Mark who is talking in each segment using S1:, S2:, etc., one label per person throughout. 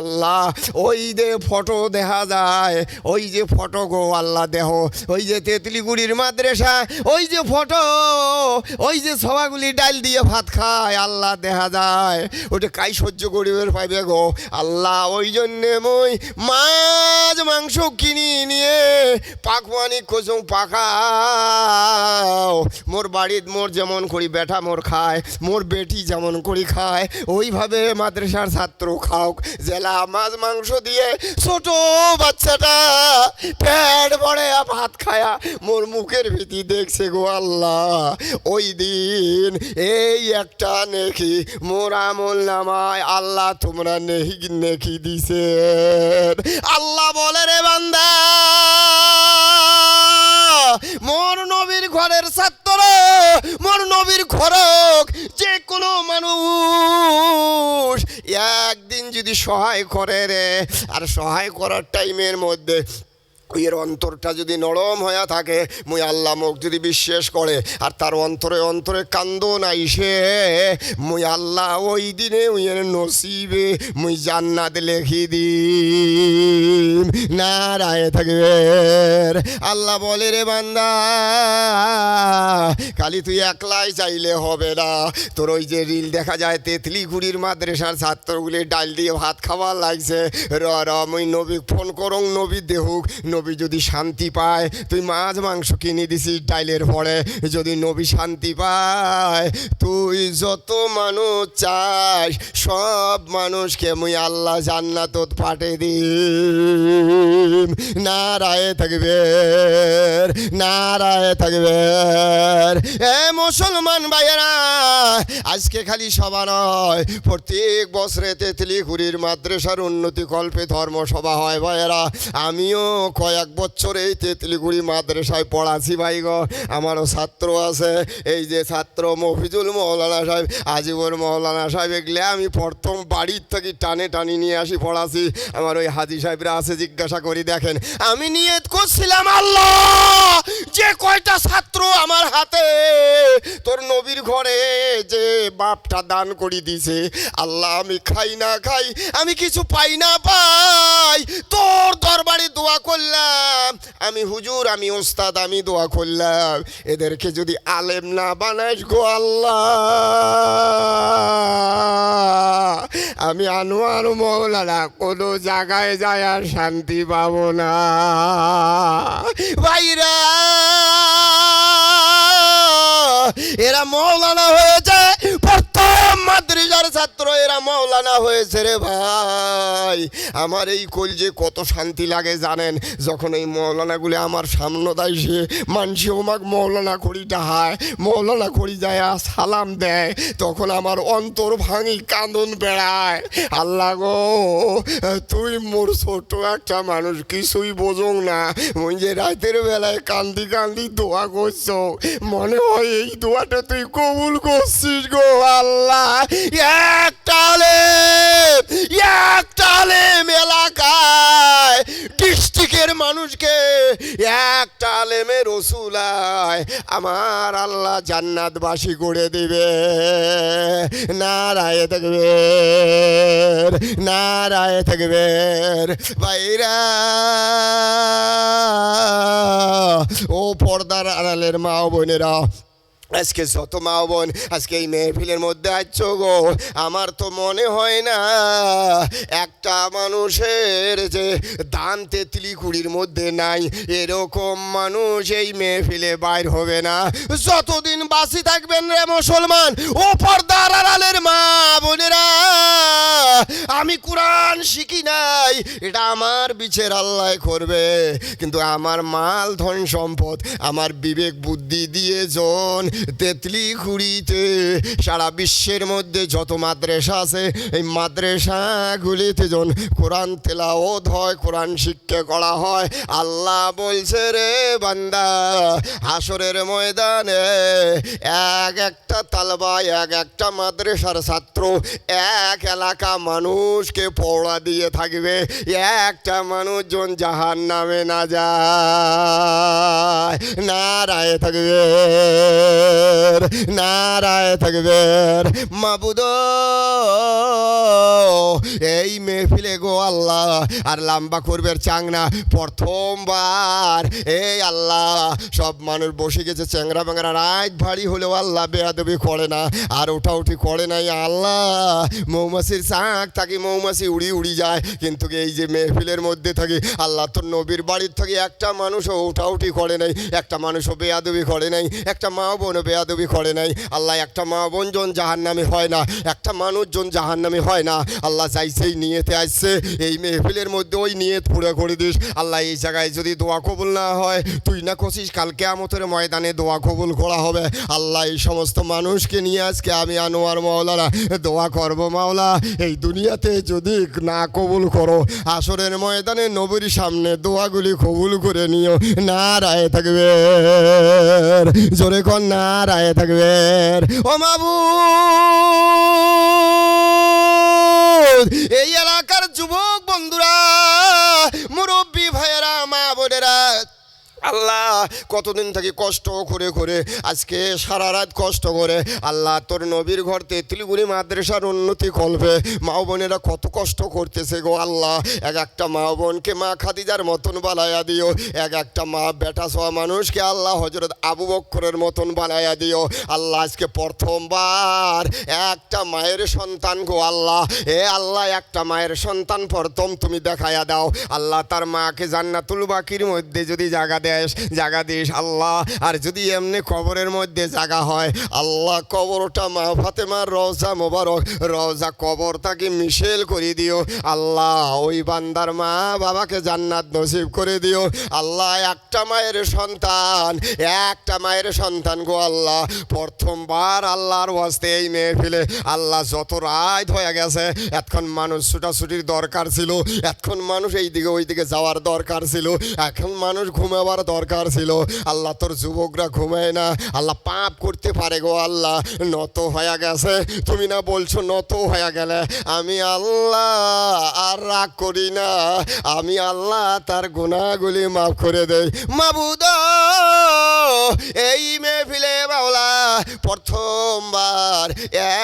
S1: আল্লাহ, ওই যে ফটো দেখা যায়, ওই যে ফটো গো আল্লাহ দেহ, ওই যে তেতলিগুড়ির মাদ্রাসা, ওই যে ফটো, ওই যে সবাগুলি ডাল দিয়ে ভাত খায়, আল্লাহ দেখা যায়। ওটা কাই সহ্য করিবের পাইবে গো? আল্লাহ, ওই জন্যে মই মাছ, মাংস কিনি নিয়ে পাকওয়ানি কচুং পাকাও। মোর বাড়িত মোর যেমন করি বেটা মোর খায়, মোর বেটি যেমন করি খায়, ওইভাবে মাদ্রাসার ছাত্র খাওক জেলা মাছ মাংস দিয়ে ছোট বাচ্চাটা পেট ভরে ভাত খায়া মোর মুখের ভীতি দেখছে গো আল্লাহ। ওই দিন এই একটা নেকি মোর আমল নামায় আল্লাহ তোমরা নেহি নেকি দিছে আল্লাহ বলে রে বান্দা, মোর নবীর ঘরের ছাত্র, মোর নবীর ঘরক যে কোনো মানুষ একদিন যদি সহায় করে রে আর সহায় করার টাইমের মধ্যে এর অন্তরটা যদি নরম হয়ে থাকে, মুই আল্লাহ মুখ যদি বিশ্বাস করে, আর তার অন্তরে অন্তরে কান্দ নাই সে, মুই আল্লাহ ওই দিনে উইয়ের নসিবে মুই জান্নাত লেখি দিম। নারায় থাকবে। আল্লাহ বলে, রে বান্দা, খালি তুই একলাই চাইলে হবে না। তোর ওই যে রিল দেখা যায়, তেতলি গুড়ির মাদ্রাসার ছাত্রগুলি ডাল দিয়ে ভাত খাওয়ার লাগছে। র র, মুই নবী, ফোন করং নবী দেহুক নবী যদি শান্তি পায়, তুই মাছ মাংস কিনে দিছিস ডাইলের পরে। যদি নবী শান্তি পায়, তুই যত মানুষ চাস, সব মানুষকে মুই আল্লাহ জান্নাতত পাঠে দিম। নারায় থাকবে নারায় থাকবে এ মুসলমান ভাইয়েরা, আজকে খালি সভা নয়, প্রত্যেক বছরে তেতলি মাদ্রাসার উন্নতি কল্পে ধর্মসভা হয় ভাইয়েরা। আমিও কয়েক বছর এই তেতলিগুড়ি মাদ্রাসায় পড়াছি ভাই গো। আমারও ছাত্র আছে। এই যে ছাত্র মফিজুল মৌলানা সাহেব আজীবন মৌলানা সাহেব, এগুলো আমি প্রথম বাড়ির থেকে টানে টানি নিয়ে আসি, পড়াছি। আমার ওই হাজি সাহেবরা আছে, জিজ্ঞাসা করি, দেখেন, আমি নিয়ত করছিলাম আল্লাহ! যে কয়টা ছাত্র আমার হাতে, তোর নবীর ঘরে যে বাপটা দান করি দিছে, আল্লাহ আমি খাই না খাই, আমি কিছু পাই না পাই, তোর দরবারে দোয়া করলাম, আমি হুজুর, আমি ওস্তাদ, আমি দোয়া করলাম, এদেরকে যদি আলেম না বানাইস গো আল্লাহ, আমি আনোয়ার মৌলানা, কোনো জায়গায় যায় আর শান্তি পাবো না। ভাইরা! এরা মৌলানা হয়ে প্রথম মাদ্রাসার ছাত্র, এরা মৌলানা হয়েছে রে ভাই। আমার এই কলজে কত শান্তি লাগে জানেন, যখন এই আমার সামনে মানসি ওমাক মৌলানা মৌলানা করি যায় সালাম দেয়, তখন আমার অন্তর ভাঙি কাঁদন বেড়ায়। আল্লাহ গো, তুই মোর ছোট একটা মানুষ, কিছুই বোঝং না। ওই যে রাতের বেলায় কান্দি কান্দি দোয়া করছ, মনে হয় এই দোয়াটা তুই কবুল করছিস গো একটা আলেম একটা আলেম এলাকায়, ডিস্ট্রিক্টের মানুষকে একটা আলেমের রসুলায় আমার আল্লাহ জান্নাতবাসী করে দিবে। নারায় থাকবে নারায় থাকবে ভাইরা, ও পর্দার আড়ালের মা বোনেরা আজকে যত মা বোন, আজকে এই মেহফিলের মধ্যে আছো গো। আমার তো মনে হয় না, একটা মানুষের যে দান তেতলি কুড়ির মধ্যে নাই, এরকম মানুষ এই মেহফিলে বাইর হবে না। যতদিন বাসি থাকবেন রে মুসলমান, ও পর্দার আড়ালের মা বোনেরা, আমি কোরআন শিখি নাই, এটা আমার বিছের আল্লাহ করবে। কিন্তু আমার মাল ধন সম্পদ, আমার বিবেক বুদ্ধি দিয়ে জন তেতলি খুঁড়িতে সারা বিশ্বের মধ্যে যত মাদ্রাসা আছে, এই মাদ্রাসাগুলিতে যখন কোরআন তেলাওত হয়, কোরআন শিক্ষা করা হয়। আল্লাহ বলছে রে বান্দা হাসরের ময়দানে এক একটা তালবা, এক একটা মাদ্রাসার ছাত্র, এক এলাকা মানুষকে পড়া দিয়ে থাকবে। একটা মানুষজন জাহান নামে না যায় নারায় থাকবে। নারায় থাকবে মাবুদ, এই মেহফিলে গো আল্লাহ, আর লাম্বা করবে চাংনা প্রথমবার। এই আল্লাহ, সব মানুষ বসে গেছে, চ্যাংরা ব্যাংরা রাত ভারী হলেও আল্লাহ বেয়াদবি করে না। আর ওঠা উঠি করে নাই আল্লাহ। মৌমাছির শাঁখ থাকি, মৌমাছি উড়ি উড়ি যায়। কিন্তু এই যে মেহফিলের মধ্যে থাকি, আল্লাহ তোর নবীর বাড়ির থেকে, একটা মানুষও ওঠা উঠি করে নাই, একটা মানুষও বেয়াদবি করে নাই, একটা মা বোনও বেয়াদবি করে নাই। আল্লাহ একটা মা বোন জন জাহান নামে হয় না, একটা মানুষজন জাহান নামে হয় না। আল্লাহ চাইছেই নিয়েতে আসছে, এই মেহফিলের মধ্যে ওই নিয়ত পুরো করে দিস। আল্লাহ এই জায়গায় যদি দোয়া কবুল না হয়, তুই না কষিস কালকে আমতের ময়দানে দোয়া কবুল করা হবে। আল্লাহ এই সমস্ত মানুষকে নিয়ে আজকে আমি আনোয়ার মাওলানা দোয়া করব মাওলা। এই দুনিয়াতে যদি না কবুল করো, আসরের ময়দানে নবীর সামনে দোয়াগুলি কবুল করে নিও না রায় থাকবে। জোরে কর না থাকবেন। থাকবে ও মাবু এই এলাকার যুবক আল্লাহ, কতদিন থেকে কষ্ট করে করে, আজকে সারা রাত কষ্ট করে, আল্লাহ তোর নবীর ঘর তেঁতুলিগুড়ি মাদ্রাসার উন্নতি কল্পে মা বোনেরা কত কষ্ট করতেছে গো আল্লাহ, এক একটা মা বোনকে মা খাদিজার মতন বানায়া দিও, এক একটা মা বেটা সওয়া মানুষকে আল্লাহ হজরত আবু বক্করের মতন বানায়া দিও। আল্লাহ আজকে প্রথমবার একটা মায়ের সন্তান গো আল্লাহ, এ আল্লাহ একটা মায়ের সন্তান প্রথম তুমি দেখায়া দাও। আল্লাহ তার মাকে জান্নাতুল বাকির মধ্যে যদি জায়গা দেশ জায়গা দিস, আল্লাহ। আর যদি এমনি কবরের মধ্যে জায়গা হয়, আল্লাহ, কবরটা মা ফাতেমার রওজা মোবারক। রওজা কবরটাকে মিশেল করে দিও। আল্লাহ, ওই বান্দার মা বাবাকে জান্নাত নসিব করে দিও। আল্লাহ, একটা মায়ের সন্তান, একটা মায়ের সন্তান গো আল্লাহ। প্রথমবার আল্লাহর ওয়াস্তে এই মেয়ে ফেলে। আল্লাহ, যত রাত হয়ে গেছে, এতক্ষণ মানুষ ছুটাছুটির দরকার ছিল। এতক্ষণ মানুষ এই দিকে ওই দিকে যাওয়ার দরকার ছিল। এখন মানুষ ঘুমাবার দরকার ছিল। আল্লাহ তোর যুবকরা ঘুমায় না। আল্লাহ পাপ করতে পারে গো আল্লাহ। নত হয়ে গেছে। তুমি না বলছো নত হয়ে গেলে। আমি আল্লাহ আর রাগ করি না। আমি আল্লাহ তার গুণাগুলি মাফ করে দেই। মাবুদ, এই মেহফিলে বাউলা প্রথমবার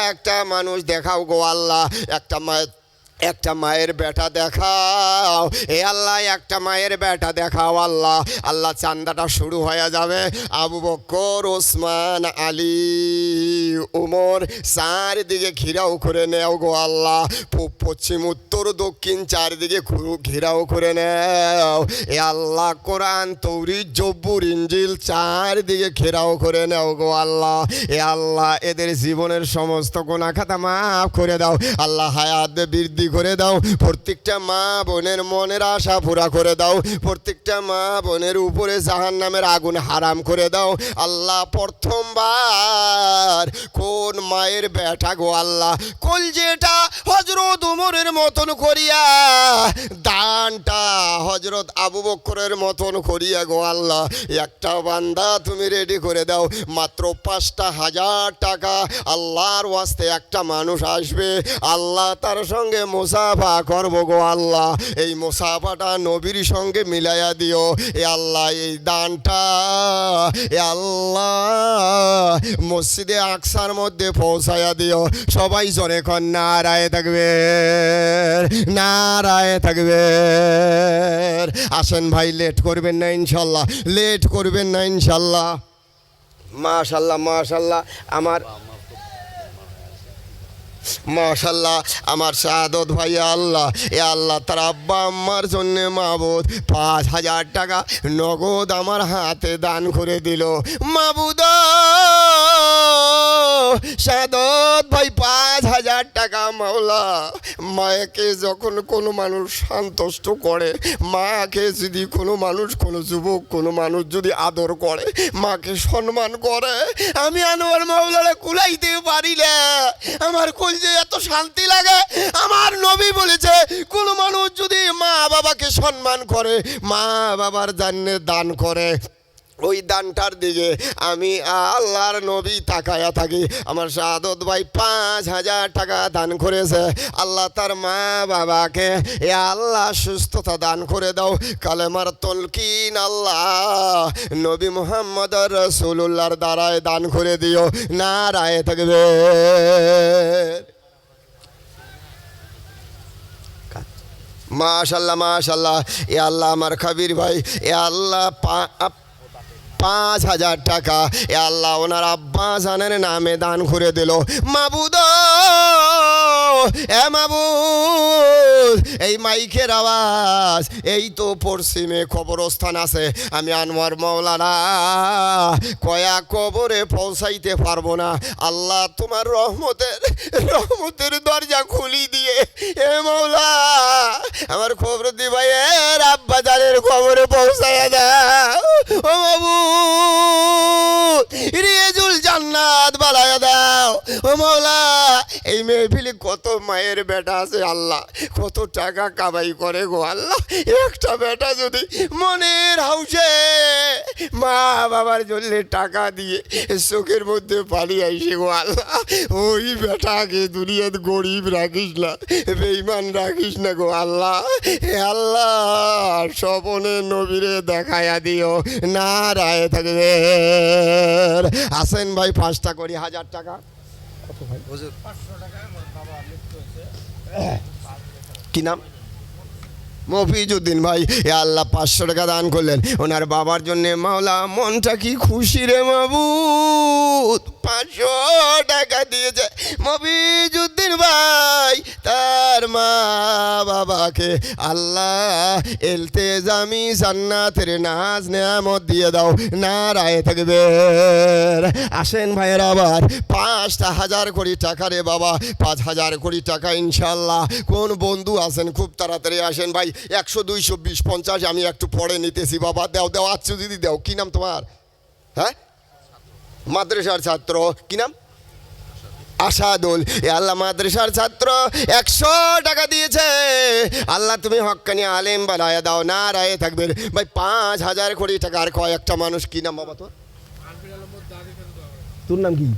S1: একটা মানুষ দেখাও গো আল্লাহ। একটা মায়ের একটা মায়ের বেটা দেখাও। এ আল্লাহ, একটা মায়ের বেটা দেখাও আল্লাহ। আল্লাহ চান্দাটা শুরু হয়ে যাবে। আবু বকর ওসমান, আলী, উমর, চারিদিকে ঘিরাও করে নেও গো আল্লাহ। পশ্চিম, উত্তর, দক্ষিণ, চারিদিকে ঘুরু- ঘিরাও করে নেও। এ আল্লাহ, কোরআন তৌরি জব্বুর ইঞ্জিল চারিদিকে ঘেরাও করে নেও গো আল্লাহ। এ আল্লাহ, এদের জীবনের সমস্ত গোনা খাতা মাফ করে দাও। আল্লাহ হায়াত বৃদ্ধি করে দাও। প্রত্যেকটা মা বোনের মনের আশা পুরা করে দাও। প্রত্যেকটা মা বোনের উপরে জাহান নামের আগুন হারাম করে দাও। আল্লাহ প্রথমবার কোন মায়ের বেটা গো আল্লাহ, কোল যেটা হজরত উমরের মতন করিয়া, দানটা হজরত আবু বক্করের মতন করিয়া গো আল্লাহ, একটা বান্দা তুমি রেডি করে দাও। মাত্র পাঁচটা হাজার টাকা আল্লাহর ওয়াস্তে একটা মানুষ আসবে। আল্লাহ তার সঙ্গে মুসাফা করব গো আল্লাহ। এই মুসাফাটা নবীর সঙ্গে মিলাইয়া দিও। এ আল্লাহ, এই দানটা, এ আল্লাহ। মসজিদে আকসার মধ্যে পৌঁছায়া দিও। সবাই জনে কন, নারায় থাকবে নারায় থাকবে আসেন ভাই, লেট করবেন না ইনশাল্লাহ। লেট করবেন না ইনশাল্লাহ। মাশাল্লাহ মাশাল্লাহ। আমার মাশাল্লাহ, আমার শাহাদত ভাই আল্লাহ। এ আল্লাহ, তার আব্বা আম্মার জন্যে মাবুদ পাঁচ হাজার টাকা নগদ আমার হাতে দান করে দিল। মাবুদ, শাহাদত ভাই, পাঁচ হাজার টাকা মাওলা, মায়েকে যখন কোনো মানুষ সন্তুষ্ট করে মাকে যদি কোনো মানুষ, কোনো যুবক, কোনো মানুষ যদি আদর করে, মাকে সম্মান করে, আমি আনোয়ার মাওলারে কুলাইতে পারি না। আমার কলজে এত শান্তি লাগে, আমার নবী বলেছে, কোনো মানুষ যদি মা বাবাকে সম্মান করে মা বাবার জান্নে দান করে ওই দানটার দিকে আমি আল্লাহর নবী তাকায়া থাকি। আমার সাদত ভাই পাঁচ হাজার টাকা দান করেছে। আল্লাহ তার মা বাবাকে, এ আল্লাহ, সুস্থতা দান করে দাও। কালেমার তলকিন আল্লাহ। নবী মোহাম্মদ রসুল্লাহর দ্বারায় দান করে দিও। না রায় থাকবে মাশাল্লাহ মাশাল্লাহ। এ আল্লাহ আমার খাবির ভাই। এ আল্লাহ পাঁচ হাজার টাকা। এ আল্লাহ, ওনার আব্বা জানের নামে দান করে দিল। মাবুদ, এ মাবুদ, এই মাইকের আওয়াজ, এই তো পশ্চিমে কবরস্থান আছে। আমি আনোয়ার মৌলানা, কয়া কবরে পৌঁছাইতে পারব না। আল্লাহ তোমার রহমতের রহমতের দরজা খুলি দিয়ে, এ মৌলা, আমার খবর দিবাই এর আব্বা জানের খবরে পৌঁছায় দাও এই মেহফিলে কত মায়ের বেটা আছে আল্লাহ কত টাকা কামাই করে গো আল্লাহ। একটা বেটা যদি মনের হাউসে মা বাবার জন্য টাকা দিয়ে চোখের মধ্যে পানি আইসে গো আল্লাহ ওই বেটাকে দুনিয়াত গরিব রাখিস না বেইমান রাখিস না গো আল্লাহ। হে আল্লাহ স্বপনে নবীরে দেখায়া দিও না রায় থাকবে। আসেন ভাই পাঁচটা করি হাজার টাকা।
S2: কত হুজুর
S1: কি নাম? মফিজুদ্দিন ভাই, এ আল্লাহ পাঁচশো টাকা দান করলেন। ওনার বাবার জন্যে মাওলা, মনটা কি খুশি রে মাবুদ? পাঁচশো টাকা দিয়েছে। মফিজুদ্দিন ভাই, তার মা বাবাকে আল্লাহ এলতে জামি জান্নাতের নাজ নেয়ামত দিয়ে দাও না রায় থাকবে আসেন ভাইয়ের আবার, পাঁচটা হাজার কোটি টাকা রে বাবা, পাঁচ হাজার কোটি টাকা ইনশাল্লাহ কোন বন্ধু আছেন, খুব তাড়াতাড়ি আসেন ভাই, একশো, দুইশো, বিশ, পঞ্চাশ, আমি একটু পরে নিতেছি বাবা, দেও দেও, আচ্ছু দিদি, দেও, কি নাম তোমার? হ্যাঁ? মাদ্রাসার ছাত্র, কি নাম? আশাদুল এ আল্লাহ মাদ্রাসার ছাত্র, একশো টাকা দিয়েছে। আল্লাহ, তুমি হক্কানি আলেম বানায় দাও, না রায়ে থাকবে ভাই, পাঁচ হাজার কোটি টাকা আর কয়েকটা মানুষ? কি নাম বাবা তোর? তোর নাম কি?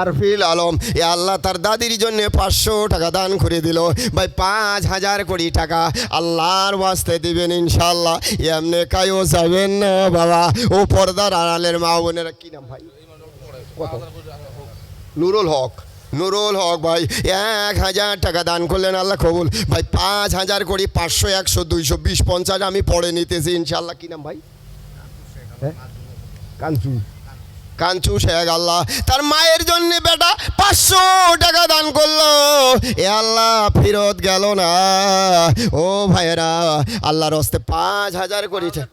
S1: আরফিল আলম। এ আল্লাহ তার দাদির জন্য পাঁচশো টাকা দান করে দিল। ভাই, পাঁচ হাজার কোটি টাকা আল্লাহর বাস্তে দিবেন ইনশাল্লাহ এমনি কায়ও যাবেন না বাবা। ও পর্দার আড়ালের মা বোনেরা কি নাম ভাই? কত? নুরুল হক নুরুল হক ভাই, এক হাজার টাকা দান করলেন আল্লাহ কবুল। ভাই, পাঁচ হাজার কোটি পাঁচশো, একশো, দুইশো, বিশ, পঞ্চাশ, আমি পড়ে নিতেছি ইনশাল্লাহ কি নাম ভাই? হ্যাঁ? কাঞ্চু। কাঞ্চু শেখ আল্লাহ। তার মায়ের জন্য বেটা পাঁচশো টাকা দান করল। এ আল্লাহ, ফেরত গেল না। ও ভাইয়েরা, আল্লাহর হস্তে পাঁচ হাজার
S2: দিন।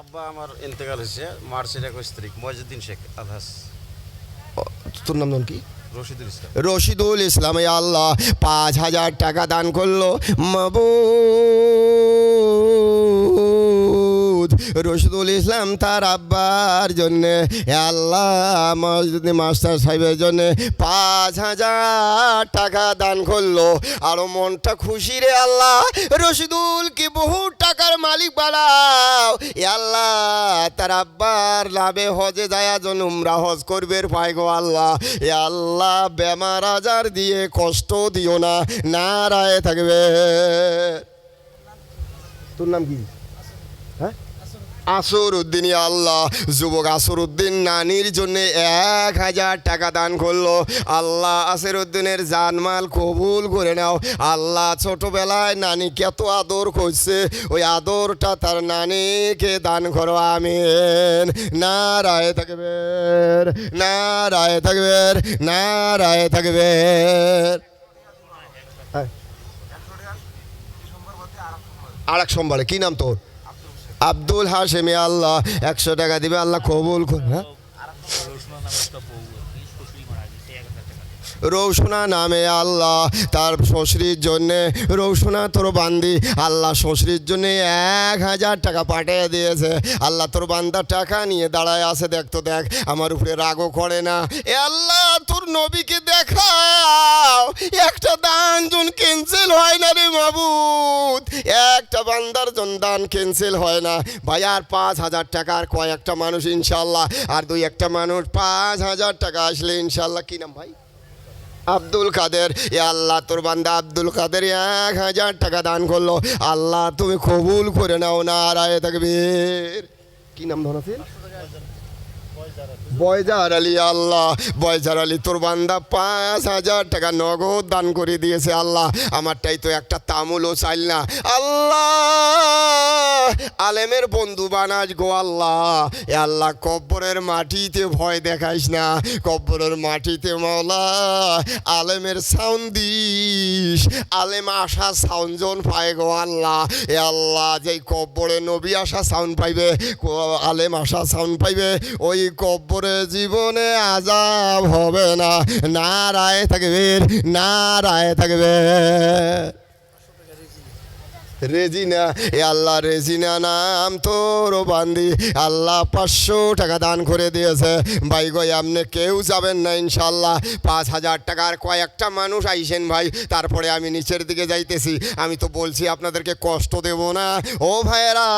S2: আব্বা আমার ইন্তেকাল হয়েছে, মার্চের একুশ তারিখ মজিউদ্দিন শেখ, আলহাস।
S1: তোর নাম নাম কি?
S2: রশিদুল ইসলাম।
S1: রশিদুল ইসলাম আল্লাহ পাঁচ হাজার টাকা দান করল। মাবুদ রশিদুল ইসলাম তার আব্বার জন্যে আল্লাহ মসজিদ মাস্টার সাহেবের জন্যে পাঁচ হাজার টাকা দান করল। আরও মনটা খুশি রে আল্লাহ, রশিদুল কি বহু টাকার মালিক বাড়াও। আল্লাহ, তার আব্বার লাভে হজে যায় জন উমরা হজ করবে পায় গো আল্লাহ। এ আল্লাহ, বেমার আজার দিয়ে কষ্ট দিও না না রায় থাকবে। তোর নাম কি? আসর উদ্দিন আল্লাহ, যুবক আসর উদ্দিন নানির জন্য এক হাজার টাকা দান করল। আল্লাহ আসর উদ্দিনের জানমাল কবুল করে নাও। আল্লাহ ছোটবেলায় নানি কত আদর করছে। ওই আদরটা তার নানিকে দান করো, আমিন। না রায় থাকবে না রায় থাকবে না রায় থাকবে আর এক সোমবারে, কি নাম তোর? আব্দুল হাশেমি আল্লাহ একশো টাকা দিবে আল্লাহ কবুল হ্যাঁ? রৌশনা নামে আল্লাহ। তার শ্বশুরির জন্যে, রৌশনা তোর বান্দি। আল্লাহ শ্বশুরির জন্যে এক হাজার টাকা পাঠিয়ে দিয়েছে। আল্লাহ তোর বান্দার টাকা নিয়ে দাঁড়ায় আছে, দেখ তো দেখ। আমার উপরে রাগও করে না। এ আল্লাহ, তোর নবীকে দেখাও। একটা দান জন ক্যান্সেল হয় না রে মাবুদ। একটা বান্দার জন্য দান ক্যান্সেল হয় না। ভাই, আর পাঁচ হাজার টাকার কয়েকটা মানুষ ইনশাল্লাহ আর দুই একটা মানুষ পাঁচ হাজার টাকা আসলে ইনশাল্লাহ কি নাম ভাই? আব্দুল কাদের, এ আল্লাহ তোর বান্দা আব্দুল কাদের এক হাজার টাকা দান করল। আল্লাহ, তুমি কবুল করে নাও না, রায় থাকবে কি নাম ধরেছিল বয়জার আলী, আল্লাহ। বয়জার আলী তোর বান্দা পাঁচ হাজার টাকা নগদ দান করে দিয়েছে, আল্লাহ। আমারটাই তো একটা তামুলও চাইল না। আল্লাহ! আলেমের বন্ধু বানাস গো আল্লাহ। এ আল্লাহ, কব্বরের মাটিতে ভয় দেখাইস না। কব্বরের মাটিতে মাওলা, আলেমের সাউন্ড দিস। আলেম আসা সাউন্ড জন পায় গো আল্লাহ। এ আল্লাহ, যেই কব্বরে নবী আসা সাউন্ড পাইবে আলেম আসা সাউন্ড পাইবে, ওই কব্বরে জীবনে আজাব হবে না। নারায় থাকবে নারায় থাকবে। রেজিনা, এ আল্লাহ রেজিনা নাম তোর বান্দি। আল্লাহ পাঁচশো টাকা দান করে দিয়েছে। ভাই গো, আপনি কেউ যাবেন না ইনশাল্লাহ পাঁচ হাজার টাকার কয়েকটা মানুষ আইসেন ভাই, তারপরে আমি নিচের দিকে যাইতেছি। আমি তো বলছি, আপনাদেরকে কষ্ট দেব না। ও ভাইয়েরা,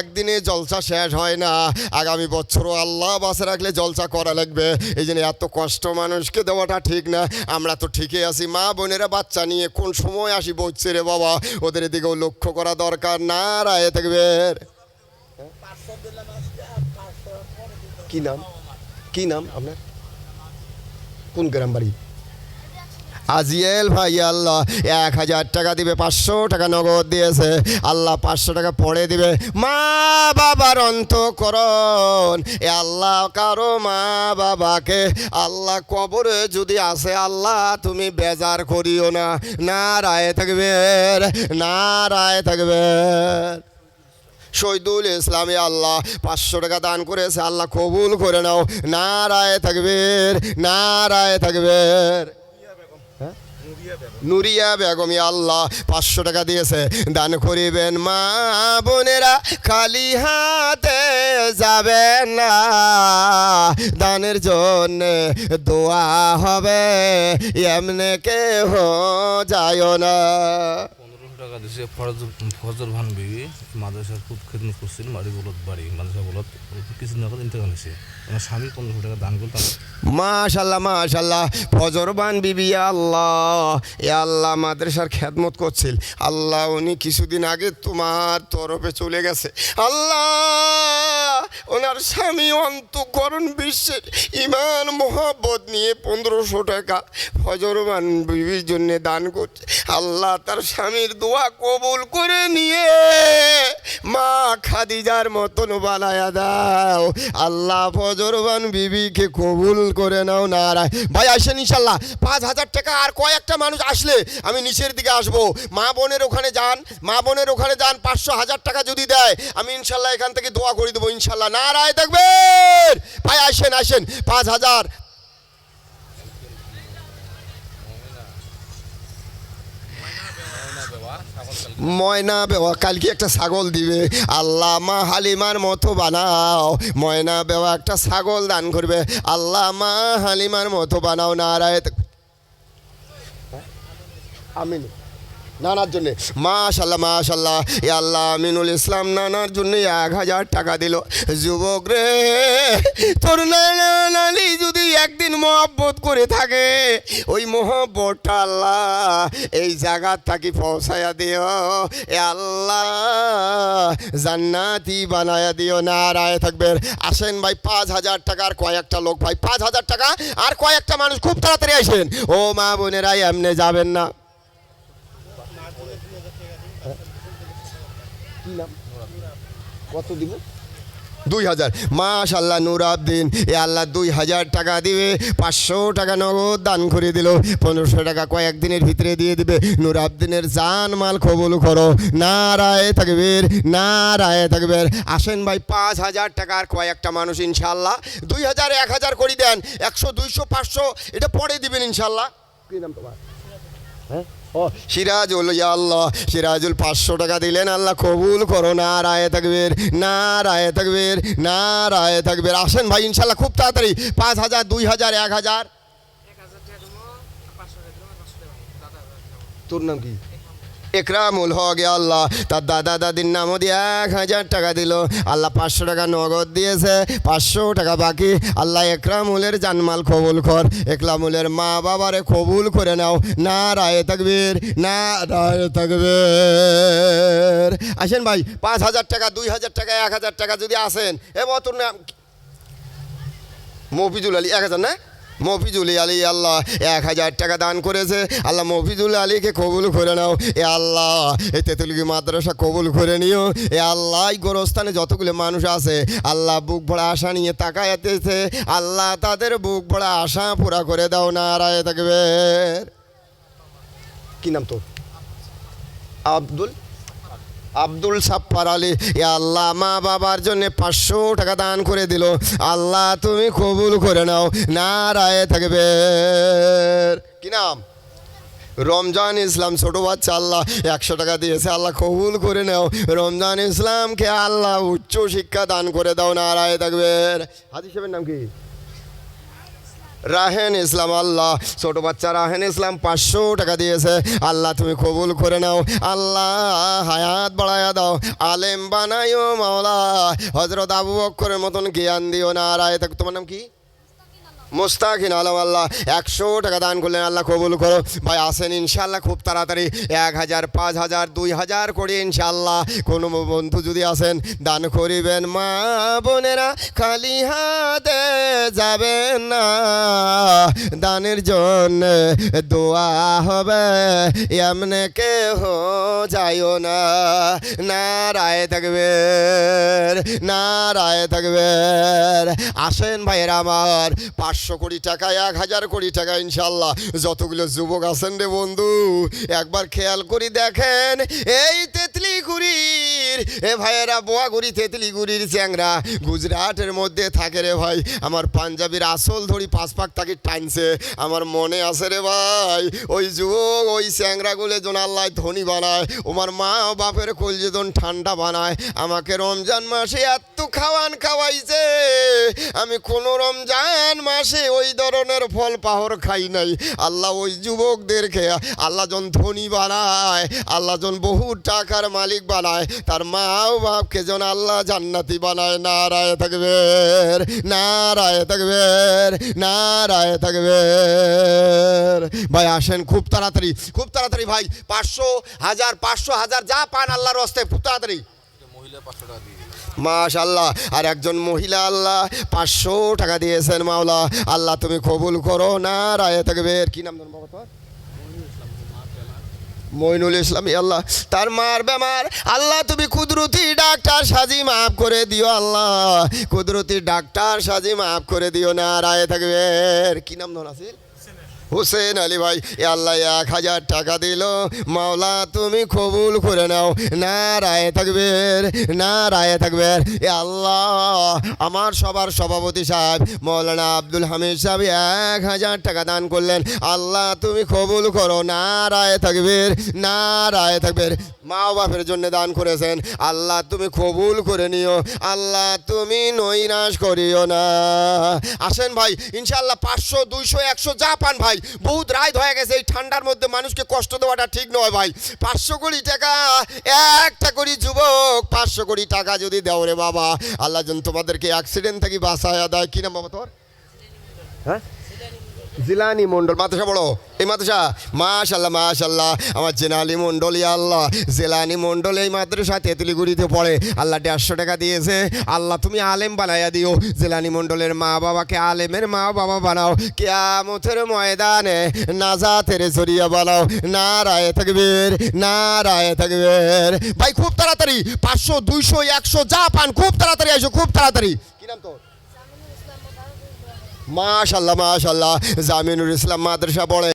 S1: একদিনে জলসা শেষ হয় না। আগামী বছরও আল্লাহ বাসে রাখলে জলসা করা লাগবে। এই জন্য এত কষ্ট মানুষকে দেওয়াটা ঠিক না। আমরা তো ঠিকই আছি। মা বোনেরা বাচ্চা নিয়ে কোন সময় আসি বলছে রে বাবা? ওদের দিকেও লক্ষ্য করা দরকার না রায় থাকবে কি নাম? কি নাম আপনার? কোন গ্রাম বাড়ি? আজিয়েল ভাই, আল্লাহ এক হাজার টাকা দিবে, পাঁচশো টাকা নগদ দিয়েছে। আল্লাহ পাঁচশো টাকা পড়ে দিবে। মা বাবার অন্তকরণ। এ আল্লাহ কারও মা বাবাকে আল্লাহ কবরে যদি আসে, আল্লাহ তুমি বেজার করিও না। না রায় থাকবে, না রায় থাকবে। শহীদুল ইসলামী আল্লাহ পাঁচশো টাকা দান করেছে, আল্লাহ কবুল করে নাও। না রায় থাকবে, না রায় থাকবে। নুরিয়া বেগমি আল্লাহ, পাঁচশো টাকা দিয়েছে। দান করিবেন মা বোনেরা, খালি হাতে যাবেন না। দানের জন্য দোয়া হবে, এমনি কেহ যায় না।
S3: মাদ্রাসার খুব খেদমত করছিল মারি বলত বাড়ি, মাদ্রাসা বলত কিছু না ইন্তেকাল হয়েছে। স্বামী পনেরোশো টাকা দান
S1: মাশাল্লাহ মাশাল্লাহ। ফজরবান বিবি, আল্লাহ। এ আল্লাহ মাদ্রাসার খ্যাতমত করছিল। আল্লাহ, উনি কিছুদিন আগে তোমার তরফে চলে গেছে। আল্লাহ! ওনার স্বামী অন্তকরণ বিশ্বের ইমান, মোহাব্বত নিয়ে পনেরোশো টাকা ফজরবান বিবির জন্য দান করছে। আল্লাহ তার স্বামীর দোয়া কবুল করে নিয়ে মা খাদিজার মতন বানায়া দাও। আল্লাহ ফজরবান বিবিকে কবুল করে নাও নারায়। ভাই, আসেন ইনশাল্লাহ। পাঁচ হাজার টাকা আর কয়েকটা মানুষ আসলে আমি নিচের দিকে আসব। মা বোনের ওখানে যান, মা বোনের ওখানে যান, পাঁচশো হাজার টাকা যদি দেয়, আমি ইনশাল্লাহ এখান থেকে দোয়া করে দেবো ইনশাল্লাহ। নারায় দেখবেন ভাই, আসেন আসেন। পাঁচ হাজার। ময়না বেওয়া, কালকে একটা ছাগল দিবে। আল্লাহ মা হালিমার মতো বানাও। ময়না বেওয়া একটা ছাগল দান করবে। আল্লাহ মা হালিমার মতো বানাও। নারায় আমিন। নানার জন্যে। মাশাল্লাহ মাশাল্লাহ। এ আল্লাহ আমিনুল ইসলাম নানার জন্য এক হাজার টাকা দিল। যুবক রে, তোর নানা যদি একদিন মহব্বত করে থাকে, ওই মহব্বতটা আল্লাহ এই জায়গার থাকি পৌঁছায়া দিও। এ আল্লাহ জান্নাতি বানায়া দিও। নারায় থাকবে আসেন ভাই, পাঁচ হাজার টাকার কয়েকটা লোক ভাই, পাঁচ হাজার টাকা আর কয়েকটা মানুষ খুব তাড়াতাড়ি আসেন। ও মা বোনেরাই এমনি যাবেন না। কি নাম? কত দিব? দুই হাজার। মাশাল্লাহ নুরাবদিন। এ আল্লাহ দুই হাজার টাকা দিবে পাঁচশো টাকা নগদ দান করে দিল পনেরোশো টাকা কয়েকদিনের ভিতরে দিয়ে দিবে। নূর নুরাবদিনের জান মাল কবুল করো। না রায় থাকবের না রায় থাকবের আসেন ভাই পাঁচ হাজার টাকার কয়েকটা মানুষ ইনশাল্লাহ দুই হাজার এক হাজার করে দেন একশো দুইশো পাঁচশো এটা পরে দিবেন ইনশাল্লাহ কি নাম তোমার? হ্যাঁ? ও সিরাজুল আল্লাহ সিরাজুল পাঁচশো টাকা দিলেন আল্লাহ কবুল করো না রায় থাকবের না রায় থাকবের না রায় থাকবের আসেন ভাই ইনশাল্লাহ খুব তাড়াতাড়ি পাঁচ হাজার দুই হাজার এক হাজার। তোর নাম কি? একরামুল হক আল্লাহ। তার দাদা দাদির নামও দিয়ে এক হাজার টাকা দিল। আল্লাহ পাঁচশো টাকা নগদ দিয়েছে, পাঁচশো টাকা বাকি। আল্লাহ একরামুলের জানমাল কবুল কর। একরামুলের মা বাবারে কবুল করে নাও। না রায় থাকবির না রায় থাকবির আসেন ভাই, পাঁচ হাজার টাকা, দুই হাজার টাকা, এক হাজার টাকা যদি আসেন। এ নাম মফিজুল আলী, এক হাজার না? মফিজুল আলী, আল্লাহ, এক হাজার টাকা দান করেছে। আল্লাহ, মফিজুল আলীকে কবুল করে নাও। এ আল্লাহ এ তেতুলগি মাদ্রাসা কবুল করে নিও। এ আল্লাহ গোরস্থানে যতগুলো মানুষ আছে, আল্লাহ বুক ভরা আশা নিয়ে তাকায়াতেছে আল্লাহ তাদের বুক ভরা আশা পুরা করে দাও না রায় থাকবে কি নাম তোর? আব্দুল আব্দুল সাপ্পার আলী, এ আল্লাহ মা বাবার জন্য পাঁচশো টাকা দান করে দিল। আল্লাহ তুমি কবুল করে নাও না রায়ে থাকবে। কি নাম? রমজান ইসলাম, ছোটো বাচ্চা আল্লাহ একশো টাকা দিয়েছে, আল্লাহ কবুল করে নাও। রমজান ইসলামকে আল্লাহ উচ্চ শিক্ষা দান করে দাও না রায়ে থাকবে। হাজি সাহেবের নাম কি? রাহেন ইসলাম, আল্লাহ। ছোট বাচ্চা রাহেন ইসলাম পাঁচশো টাকা দিয়েছে। আল্লাহ, তুমি কবুল করে নাও। আল্লাহ, হায়াত বাড়ায়া দাও। আলেম বানাইও মাওলা। হজরত আবু বক্করের মতন জ্ঞান দিও না। থাক তোমার নাম কি? মোস্তাকিন, আলম আল্লাহ, একশো টাকা দান করলেন আল্লাহ কবুল করো। ভাই, আসেন ইনশাল্লাহ খুব তাড়াতাড়ি। এক হাজার, পাঁচ হাজার, দুই হাজার করে ইনশাল্লাহ কোনো বন্ধু যদি আসেন, দান করিবেন। মা বোনেরা, খালি হাতে যাবেন না। দানের জন্য দোয়া হবে, এমনে কেহ যাইও না। না রায় থাকবে না রায় থাকবে আসেন ভাইয়েরা আমার পাঁচশো কোটি টাকা, এক হাজার কোটি টাকা ইনশাল্লাহ যতগুলো যুবক আছেন রে বন্ধু, একবার খেয়াল করি দেখেন। এই তেতলিগুড়ির, এ ভাইয়েরা, বোয়াগুড়ি তেতলিগুড়ির চ্যাংরা, গুজরাটের মধ্যে থাকে রে ভাই। আমার পাঞ্জাবির আসল ধরি পাঁচ পাক তাকে টানছে। আমার মনে আছে রে ভাই, ওই যুবক, ওই চ্যাংরাগুলো জন আল্লাহ ধনী বানায়। ওমার মা বাপের কলজেদন ঠান্ডা বানায়। আমাকে রমজান মাসে এত খাওয়ান খাওয়াইছে। আমি কোনো রমজান মাসে ওই ধরনের ফল পাহর খাই নাই। আল্লাহ ওই যুবকদেরকে আল্লাহ জন ধনী বানায়, আল্লাহ জন বহু টাকার মালিক বানায়, তার মা ও বাপকে জন আল্লাহ জান্নাতি বানায় না রায় থাকবে না রায় থাকবে না রায় থাকবে ভাই, আসেন খুব তাড়াতাড়ি খুব তাড়াতাড়ি ভাই, পাঁচশো হাজার পাঁচশো হাজার যা পান আল্লাহর হস্তে, খুব তাড়াতাড়ি।
S3: মহিলা পাঁচশো টাকা
S1: মাশাল্লাহ আর একজন মহিলা আল্লাহ পাঁচশো টাকা দিয়েছেন মাওলা। আল্লাহ তুমি কবুল করো না, রায় থাকবে কি নাম বাবা মইনুল ইসলাম আল্লাহ। তার মার বেমার, আল্লাহ তুমি কুদরতি ডাক্তার সাজি মাফ করে দিও আল্লাহ। কুদরতি ডাক্তার সাজি মাফ করে দিও না, রায় থাকবে কি নাম ধর আসিল হুসেন আলী ভাই আল্লাহ এক হাজার টাকা দিল। মাওলা, তুমি কবুল করে নাও। না রায় থাকবে না রায় থাকবে এ আল্লাহ, আমার সবার সভাপতি সাহেব, মৌলানা আব্দুল হামিদ সাহেব এক হাজার টাকা দান করলেন। আল্লাহ, তুমি কবুল করো। না রায় থাকবে না রায় থাকবে মা বাপের জন্য দান করেছেন। আল্লাহ, তুমি কবুল করে নিও। আল্লাহ, তুমি নৈরাশ করিও না। আসেন ভাই ইনশাল্লাহ পাঁচশো, দুইশো, একশো যা পান ভাই। বহুত রায় হয়ে গেছে, এই ঠান্ডার মধ্যে মানুষকে কষ্ট দেওয়াটা ঠিক নয় ভাই। পাঁচশো কোটি টাকা, একটা কোটি যুবক পাঁচশো কোটি টাকা যদি দেও রে বাবা। আল্লাহ যেন তোমাদেরকে অ্যাক্সিডেন্ট থেকে বাঁচায় দেয়। কিনা বাবা তোর? হ্যাঁ? জিলানি মন্ডল মাদ্রাসা বড় এই মাদ্রাসা মাশাল্লাহ মাশাল্লাহ আমার জেনালি মন্ডল ইয়া আল্লাহ। জেলানি মন্ডল এই মাদ্রাসা, তেঁতুলিগুড়িতে পড়ে। আল্লাহ দেড়শো টাকা দিয়েছে। আল্লাহ তুমি আলেম বানাইয়া দিও। জেলানি মন্ডলের মা বাবাকে আলেমের মা বাবা বানাও। কেয়ামতের ময়দানে নাজাতের জরিয়া বানাও। না রায় থাকবে না রায় থাকবে ভাই, খুব তাড়াতাড়ি, পাঁচশো, দুইশো, একশো, যা পান, খুব তাড়াতাড়ি আসো, খুব তাড়াতাড়ি। কি নাম তোর? মাশাল্লাহ মাশাল্লাহ। জামিনুল ইসলাম মাদ্রাসা পড়ে।